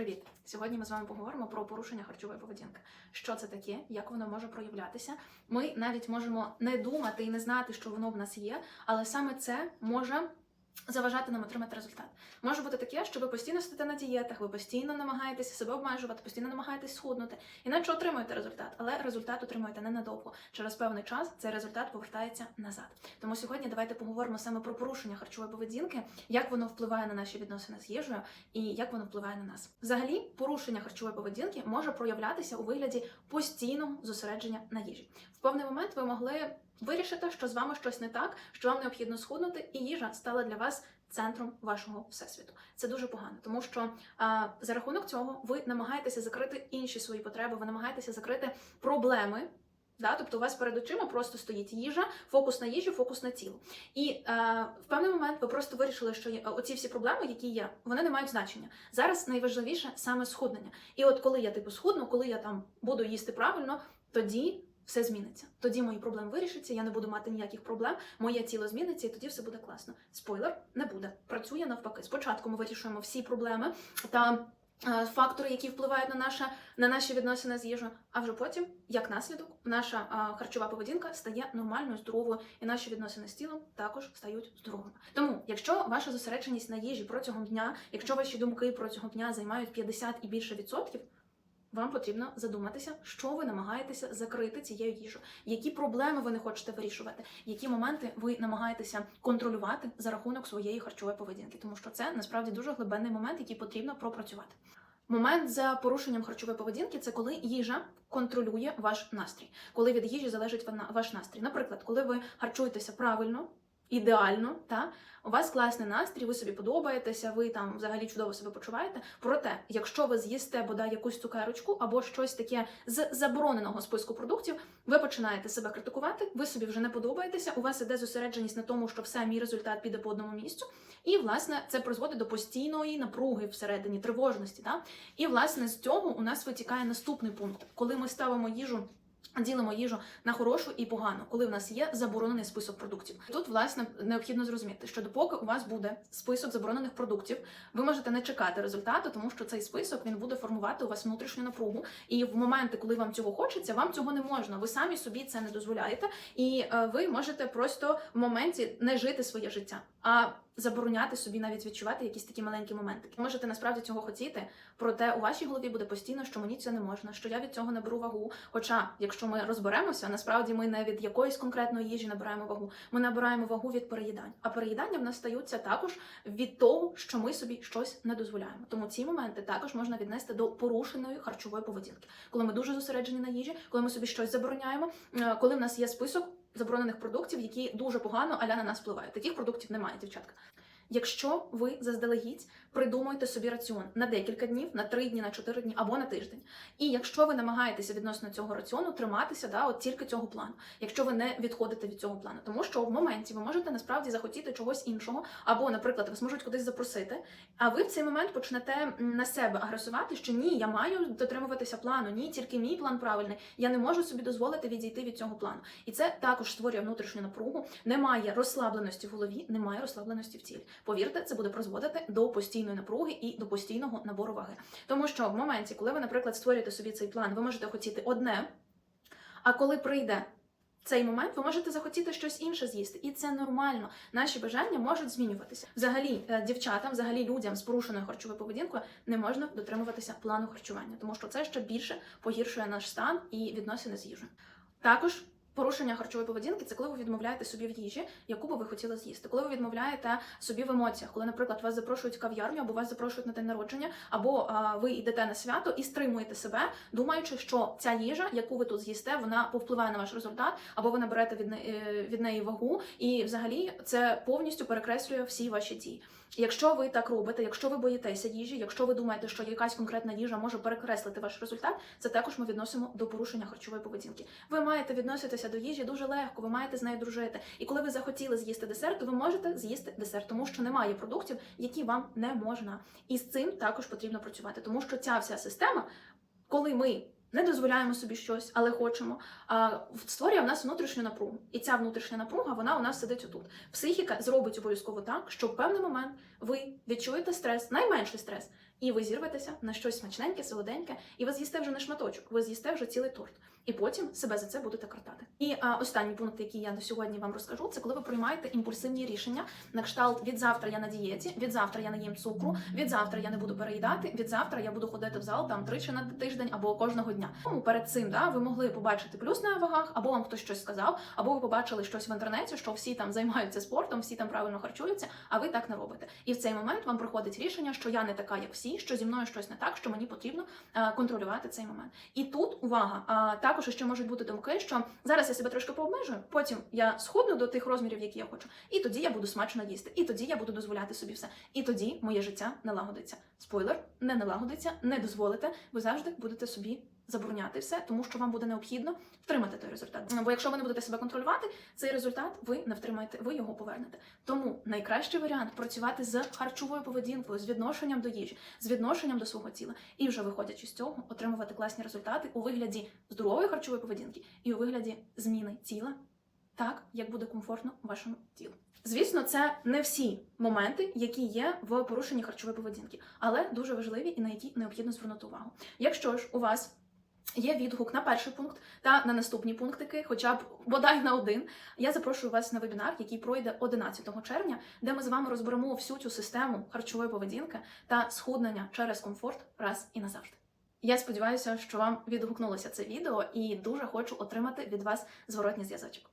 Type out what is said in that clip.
Привіт! Сьогодні ми з вами поговоримо про порушення харчової поведінки. Що це таке, як воно може проявлятися. Ми навіть можемо не думати і не знати, що воно в нас є, але саме це може заважати нам отримати результат. Може бути таке, що ви постійно сидите на дієтах, ви постійно намагаєтеся себе обмежувати, постійно намагаєтесь схуднути, іначе отримуєте результат, але результат отримуєте ненадовго. Через певний час цей результат повертається назад. Тому сьогодні давайте поговоримо саме про порушення харчової поведінки, як воно впливає на наші відносини з їжею і як воно впливає на нас. Взагалі, порушення харчової поведінки може проявлятися у вигляді постійного зосередження на їжі. В певний момент ви могли вирішити, що з вами щось не так, що вам необхідно схуднути, і їжа стала для вас центром вашого всесвіту. Це дуже погано, тому що а, за рахунок цього ви намагаєтеся закрити інші свої потреби, ви намагаєтеся закрити проблеми. Да, тобто у вас перед очима просто стоїть їжа, фокус на їжу, фокус на тіло. І е, в певний момент ви просто вирішили, що оці всі проблеми, які є, вони не мають значення. Зараз найважливіше саме схуднення. І от коли я типу схудну, коли я там буду їсти правильно, тоді все зміниться. Тоді мої проблеми вирішаться, я не буду мати ніяких проблем, моє тіло зміниться, і тоді все буде класно. Спойлер не буде. Працює навпаки. Спочатку ми вирішуємо всі проблеми та. е, Фактори, які впливають на наше на наші відносини з їжею, а вже потім, як наслідок, наша а, харчова поведінка стає нормальною, здоровою, і наші відносини з тілом також стають здоровими. Тому, якщо ваша зосередженість на їжі протягом дня, якщо ваші думки протягом дня займають 50 і більше відсотків, вам потрібно задуматися, що ви намагаєтеся закрити цією їжею, які проблеми ви не хочете вирішувати, які моменти ви намагаєтеся контролювати за рахунок своєї харчової поведінки, тому що це насправді дуже глибинний момент, який потрібно пропрацювати. Момент за порушенням харчової поведінки це коли їжа контролює ваш настрій, коли від їжі залежить ваш настрій. Наприклад, коли ви харчуєтеся правильно, ідеально, та у вас класний настрій, ви собі подобаєтеся, ви там взагалі чудово себе почуваєте. Проте, якщо ви з'їсте бодай якусь цукерочку або щось таке з забороненого списку продуктів, ви починаєте себе критикувати, ви собі вже не подобаєтеся, у вас іде зосередженість на тому, що все, мій результат піде по одному місцю. І, власне, це призводить до постійної напруги всередині, тривожності. Да? І, власне, з цього у нас витікає наступний пункт, коли ми ставимо їжу. Ділимо їжу на хорошу і погану, коли в нас є заборонений список продуктів. Тут, власне, необхідно зрозуміти, що допоки у вас буде список заборонених продуктів, ви можете не чекати результату, тому що цей список він буде формувати у вас внутрішню напругу. І в моменти, коли вам цього хочеться, вам цього не можна. Ви самі собі це не дозволяєте, і е, ви можете просто в моменті не жити своє життя, а забороняти собі навіть відчувати якісь такі маленькі моменти. Можете насправді цього хотіти, проте у вашій голові буде постійно, що мені це не можна, що я від цього не беру вагу. Хоча, якщо ми розберемося, насправді ми не від якоїсь конкретної їжі набираємо вагу. Ми набираємо вагу від переїдань. А переїдання в нас стаються також від того, що ми собі щось не дозволяємо. Тому ці моменти також можна віднести до порушеної харчової поведінки, коли ми дуже зосереджені на їжі, коли ми собі щось забороняємо, е, коли в нас є список заборонених продуктів, які дуже погано аля на нас впливають. Таких продуктів немає, дівчатка. Якщо ви заздалегідь придумуєте собі раціон на декілька днів, на три дні, на чотири дні або на тиждень. І якщо ви намагаєтеся відносно цього раціону триматися, да, от тільки цього плану, якщо ви не відходите від цього плану, тому що в моменті ви можете насправді захотіти чогось іншого, або, наприклад, вас можуть кудись запросити, а ви в цей момент почнете на себе агресувати, що ні, я маю дотримуватися плану, ні, тільки мій план правильний. Я не можу собі дозволити відійти від цього плану. І це також створює внутрішню напругу. Немає розслабленості в голові, немає розслабленості в тілі. Повірте, це буде призводити до постійної напруги і до постійного набору ваги. Тому що в моменті, коли ви, наприклад, створюєте собі цей план, ви можете хотіти одне, а коли прийде цей момент, ви можете захотіти щось інше з'їсти, і це нормально. Наші бажання можуть змінюватися. Взагалі, е, дівчатам, взагалі людям з порушеною харчовою поведінкою не можна дотримуватися плану харчування, тому що це ще більше погіршує наш стан і відносини з їжею. Також порушення харчової поведінки це коли ви відмовляєте собі в їжі, яку би ви хотіли з'їсти. Коли ви відмовляєте собі в емоціях, коли, наприклад, вас запрошують в кав'ярню, або вас запрошують на день народження, або а, ви йдете на свято і стримуєте себе, думаючи, що ця їжа, яку ви тут з'їсте, вона повпливає на ваш результат, або ви наберете від, е, від неї вагу, і взагалі це повністю перекреслює всі ваші дії. Якщо ви так робите, якщо ви боїтеся їжі, якщо ви думаєте, що якась конкретна їжа може перекреслити ваш результат, це також ми відносимо до порушення харчової поведінки. Ви маєте відноситися до їжі дуже легко, ви маєте з нею дружити. І коли ви захотіли з'їсти десерт, то ви можете з'їсти десерт, тому що немає продуктів, які вам не можна. І з цим також потрібно працювати, тому що ця вся система, коли ми не дозволяємо собі щось, але хочемо, а, створює в нас внутрішню напругу. І ця внутрішня напруга, вона у нас сидить отут. Психіка зробить обов'язково так, що в певний момент ви відчуєте стрес, найменший стрес, і ви зірветеся на щось смачненьке, солоденьке, і ви з'їсте вже не шматочок, ви з'їсте вже цілий торт. І потім себе за це будете картати. І а, останній пункт, який я на сьогодні вам розкажу, це коли ви приймаєте імпульсивні рішення на кшталт від завтра я на дієті, від завтра я не їм цукру, від завтра я не буду переїдати, від завтра я буду ходити в зал там тричі на тиждень або кожного дня. Тому перед цим да, ви могли побачити плюс на вагах, або вам хтось щось сказав, або ви побачили щось в інтернеті, що всі там займаються спортом, всі там правильно харчуються, а ви так не робите. І в цей момент вам приходить рішення, що я не така, як всі, що зі мною щось не так, що мені потрібно е, контролювати цей момент. І тут увага, також ще можуть бути думки, що зараз я себе трошки пообмежую, потім я схудну до тих розмірів, які я хочу, і тоді я буду смачно їсти, і тоді я буду дозволяти собі все. І тоді моє життя налагодиться. Спойлер, не налагодиться, не дозволите. Ви завжди будете собі забороняти все, тому що вам буде необхідно втримати той результат. Бо якщо ви не будете себе контролювати, цей результат ви не втримаєте, ви його повернете. Тому найкращий варіант працювати з харчовою поведінкою, з відношенням до їжі, з відношенням до свого тіла, і вже виходячи з цього, отримувати класні результати у вигляді здорової харчової поведінки і у вигляді зміни тіла, так як буде комфортно вашому тілу. Звісно, це не всі моменти, які є в порушенні харчової поведінки, але дуже важливі і на які необхідно звернути увагу. Якщо ж у вас Є відгук на перший пункт та на наступні пунктики, хоча б бодай на один. Я запрошую вас на вебінар, який пройде 11 червня, де ми з вами розберемо всю цю систему харчової поведінки та схуднення через комфорт раз і назавжди. Я сподіваюся, що вам відгукнулося це відео і дуже хочу отримати від вас зворотній зв'язочок.